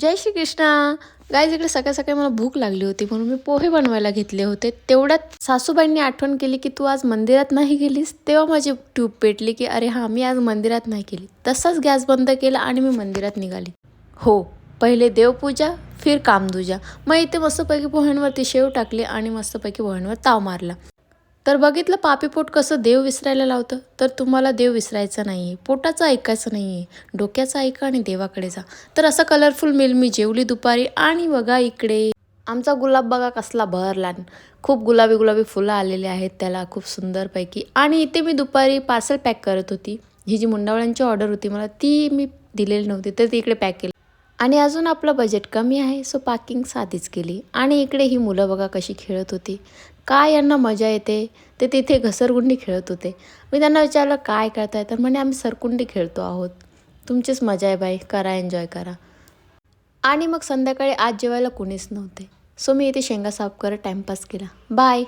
जय Shri Krishna guys इकडे सकाळ सकाळी मला भूक लागली होती म्हणून मी पोहे बनवायला घेतले होते. तेवढ्यात सासूबाईंनी आठवण केली की तू आज मंदिरात नाही गेलीस तेव्हा माझी ट्यूब पेटली की अरे हां मी आज मंदिरात नाही गेली. तसाच गॅस बंद केला आणि मी मंदिरात निघाली. हो पहिले देवपूजा फिर कामदुजा मग इथे मस्तपैकी पोह्यांवरती शेव टाकली आणि मस्तपैकी पोह्यांवर ताव मारला. तर बघितलं पापीपोट कसं देव विसरायला लावतं? तर तुम्हाला देव विसरायचा नाही आहे पोटाचं ऐकायचं नाही आहे डोक्याचं ऐका आणि देवाकडे जा. तर असं कलरफुल मिल मी जेवली दुपारी आणि बघा इकडे. आमचा गुलाब बघा कसला भरला खूप गुलाबी गुलाबी फुलं आलेली आहेत त्याला खूप सुंदरपैकी. आणि इथे मी दुपारी पार्सल पॅक करत होती. ही जी मुंडावळ्यांची ऑर्डर होती मला ती मी दिलेली नव्हती तर ती इकडे पॅक केली. आणि अजून आपलं बजेट कमी आहे सो पार्किंग साधीच केली. आणि इकडे ही मुलं बघा कशी खेळत होती. काय यांना मजा येते ते तिथे घसरगुंडी खेळत होते. मी त्यांना विचारलं काय करताय? तर म्हणे आम्ही सरकुंडी खेळतो आहोत. तुमचीच मजा आहे बाई करा एन्जॉय करा. आणि मग संध्याकाळी आज जेवायला कुणीच नव्हते. सो मी इथे शेंगा साफ करत टाईमपास केला. बाय